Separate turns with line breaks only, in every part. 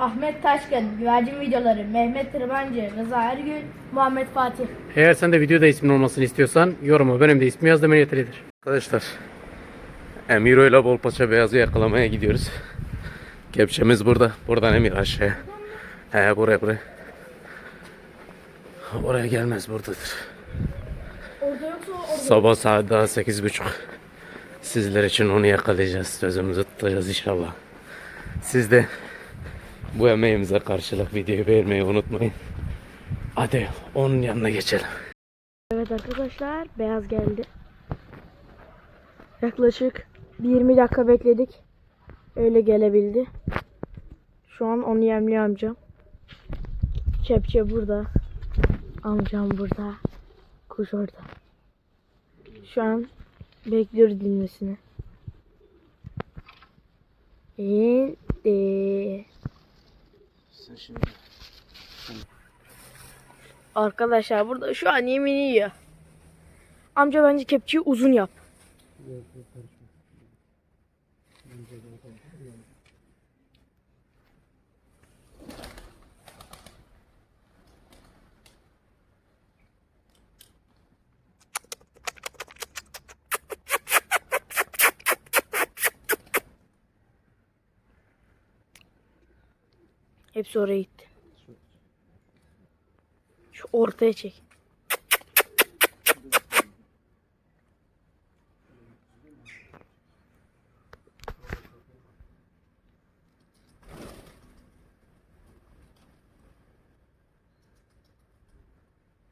Ahmet Taşkın, Güvercin Videoları, Mehmet Tırbancı, Rıza Ergün, Muhammed Fatih.
Eğer sen de videoda ismin olmasını istiyorsan yoruma benim de ismi yaz demen yeterlidir. Arkadaşlar Emiro ile Bolpaça Beyaz'ı yakalamaya gidiyoruz. Kepçemiz burada. Buradan Emir aşağıya. He buraya buraya. Oraya gelmez buradadır.
Orada yoksa orada.
Sabah saat daha sekiz buçuk. Sizler için onu yakalayacağız. Sözümüzü tutacağız inşallah. Siz de bu emeğimize karşılık videoyu beğenmeyi unutmayın. Hadi onun yanına geçelim.
Evet arkadaşlar, beyaz geldi. Yaklaşık bir 20 dakika bekledik. Öyle gelebildi. Şu an onu yemliyor amcam. Kepçe burada. Amcam burada. Kuş orada. Şu an bekliyoruz dinmesini. İndi. Arkadaşlar burada şu an yemini yiyor. Amca bence kepçeyi uzun yap. Hepsi oraya gitti. Şu ortaya çek.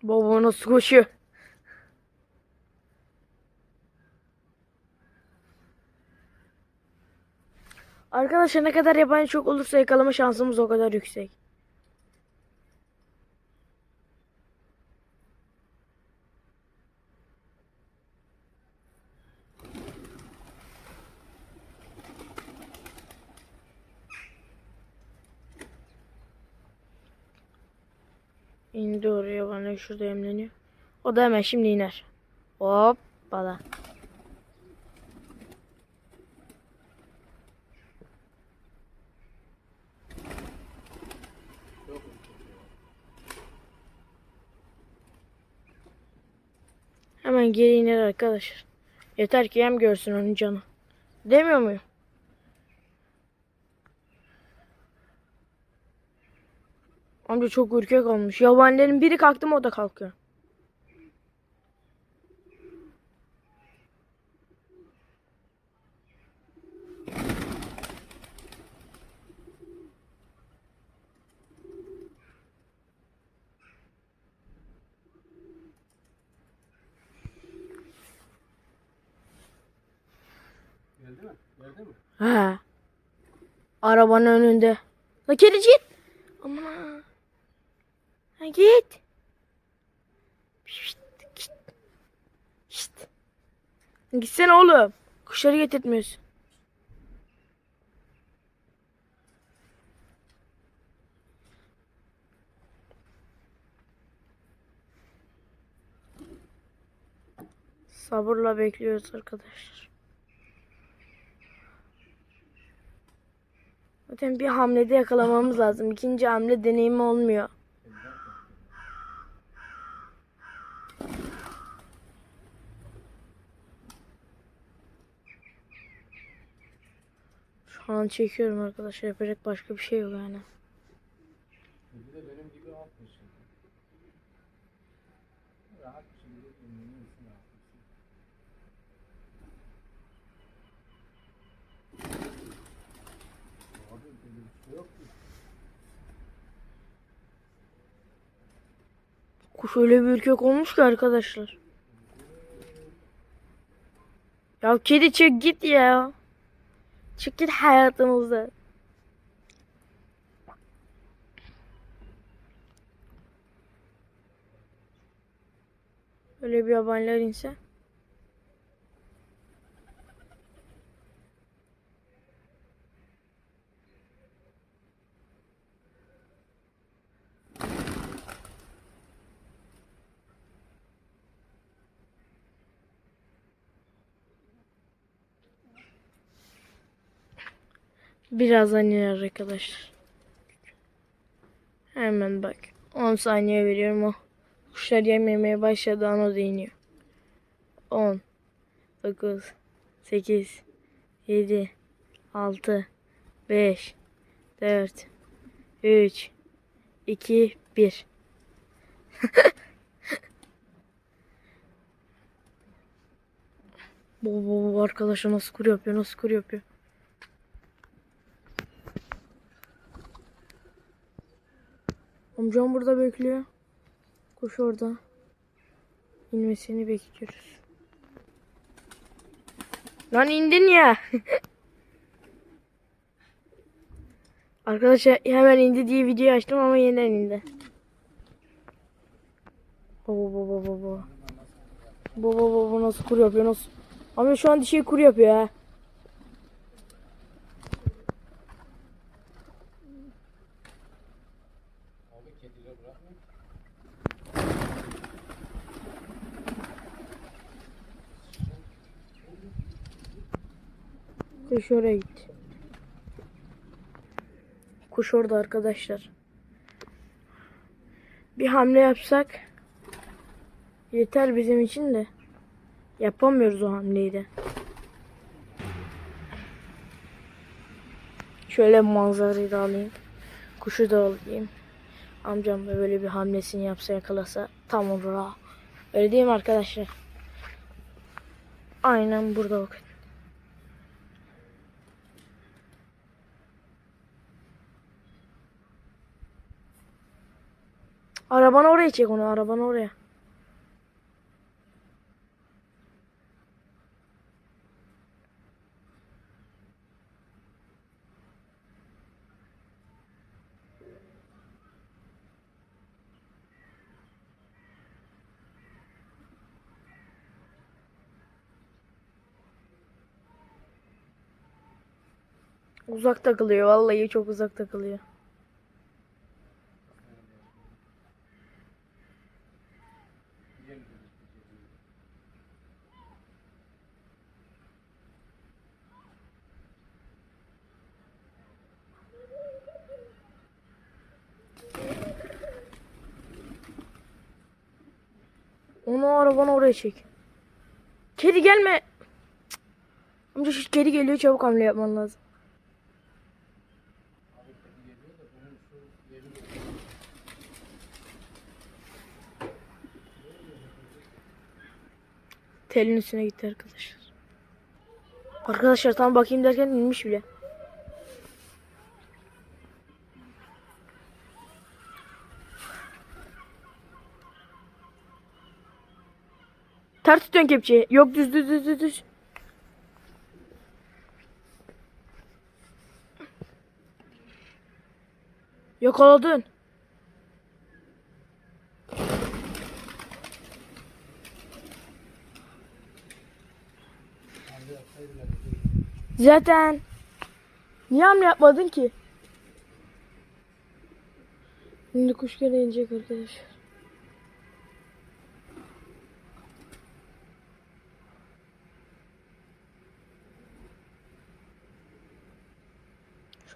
Baba nasıl koşuyor? Arkadaşlar ne kadar yabancı çok olursa yakalama şansımız o kadar yüksek. İndi oraya bana şurada emleniyor. O da hemen şimdi iner. Hoppala. Hemen geri iner arkadaşlar. Yeter ki yem görsün onun canı. Demiyor muyum? Amca çok ürkek olmuş. Yabanilerin biri kalktı mı o da kalkıyor.
Geldi mi? Geldi mi?
He. Arabanın önünde. La kedi git. Aman ha. Ha git. Şşt, git. Şşt. Gitsene oğlum. Kuşları getirtmiyorsun. Sabırla bekliyoruz arkadaşlar. Zaten bir hamlede yakalamamız lazım. İkinci hamle deneyimi olmuyor. Şu an çekiyorum arkadaşlar. Yapacak başka bir şey yok yani.
Bir de benim gibi atmış. Rahat bir şekilde dinleniyorsun rahatlıksın. Abi böyle bir şey yok ki.
Kuş öyle bir ürkek olmuş ki arkadaşlar. Ya kedi çık git ya. Çık git hayatımızda. Öyle bir yabaniler inse. Birazdan iner arkadaşlar. Hemen bak. 10 saniye veriyorum o. Kuşlar yem yemeye başladı an o da iniyor. 10 9 8 7 6 5 4 3 2 1 Bu bu bu arkadaşa nasıl kur yapıyor nasıl kur yapıyor. Amcam burada bekliyor. Kuş orada. İnmesini bekliyoruz. Lan indin ya. Arkadaşlar hemen indi diye video açtım ama yeniden indi. Baba baba baba. Baba baba nasıl kur yapıyor nasıl? Ama şu an dişi kur yapıyor ha. Kuş oraya gitti. Kuş orada arkadaşlar. Bir hamle yapsak yeter bizim için de. Yapamıyoruz o hamleyi de. Şöyle manzarayı da alayım. Kuşu da alayım. Amcam da böyle bir hamlesini yapsa yakalasa tam olur ha. Öyle değil mi arkadaşlar? Aynen burada bakın. Arabanı oraya çek onu arabanı oraya. Uzak takılıyor vallahi çok uzak takılıyor. Onu arabanı oraya çek. Kedi gelme. Cık. Amca şu kedi geliyor çabuk hamle yapman lazım. Telin üstüne gitti arkadaşlar. Arkadaşlar tam bakayım derken inmiş bile. Ters tutuyorsun kepçeyi. Yok düz düz düz düz düz. Yakaladın. Zaten niye hamle yapmadın ki? Şimdi kuş gene inecek arkadaşlar.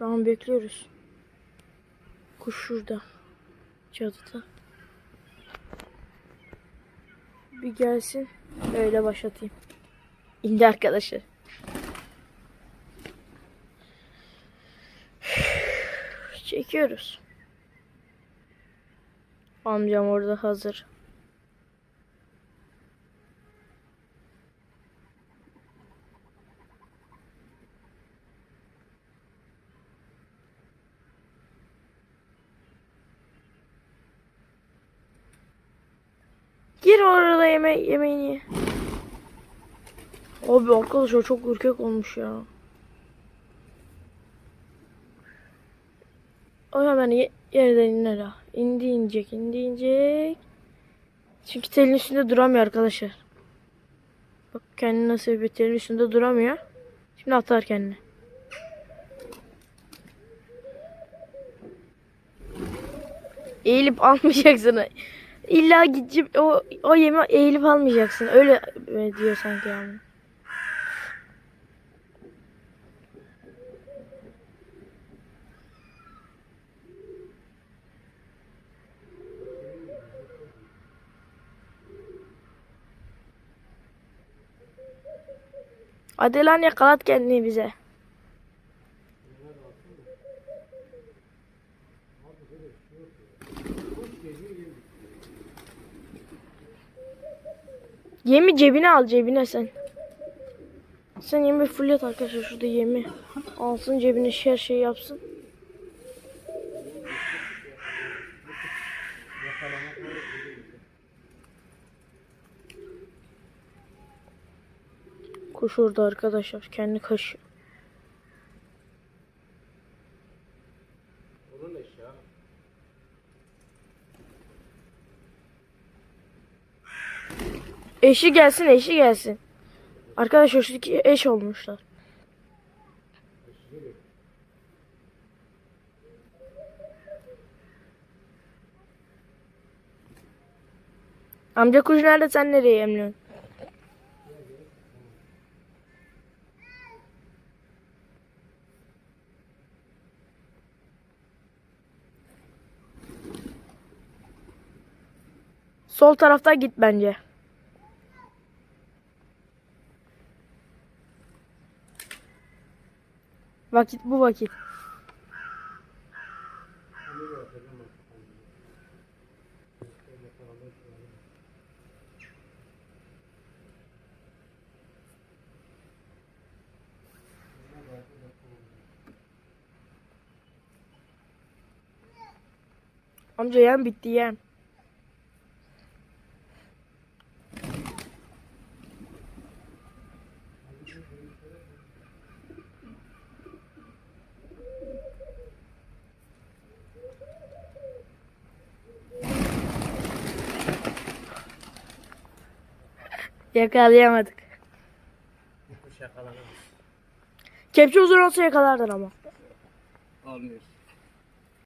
Şu an bekliyoruz. Kuş şurada. Çatıda. Bir gelsin. Öyle başlatayım. İndi arkadaşlar. Çekiyoruz. Amcam orada hazır. Gir orada yeme yemeğini ye. Abi arkadaşlar çok ürkek olmuş ya. O hemen ye- yerden iner ha. İndi inecek, indi inecek. Çünkü telin üstünde duramıyor arkadaşlar. Bak kendini nasıl bir telin üstünde duramıyor. Şimdi atar kendini. Eğilip almayacaksın. İlla gidip o, o yeme eğilip almayacaksın. Öyle e, diyor sanki yani. Hadi lan yakalat kendini bize. Yemi cebine al cebine sen. Sen yemi fullet arkadaşlar şurada yemi. Alsın cebine her şey yapsın. Kuş orada arkadaşlar. Kendi kaşıyor. Eşi gelsin eşi gelsin. Arkadaşlar şu iki eş olmuşlar. Amca kuş nerede sen nereye yemliyorsun? Sol tarafta git bence. Vakit bu vakit. Amca yem bitti yem. Yakalayamadık.
Kuş yakalanamaz.
Kepçe uzun olsa yakalardın ama.
Olmuyor.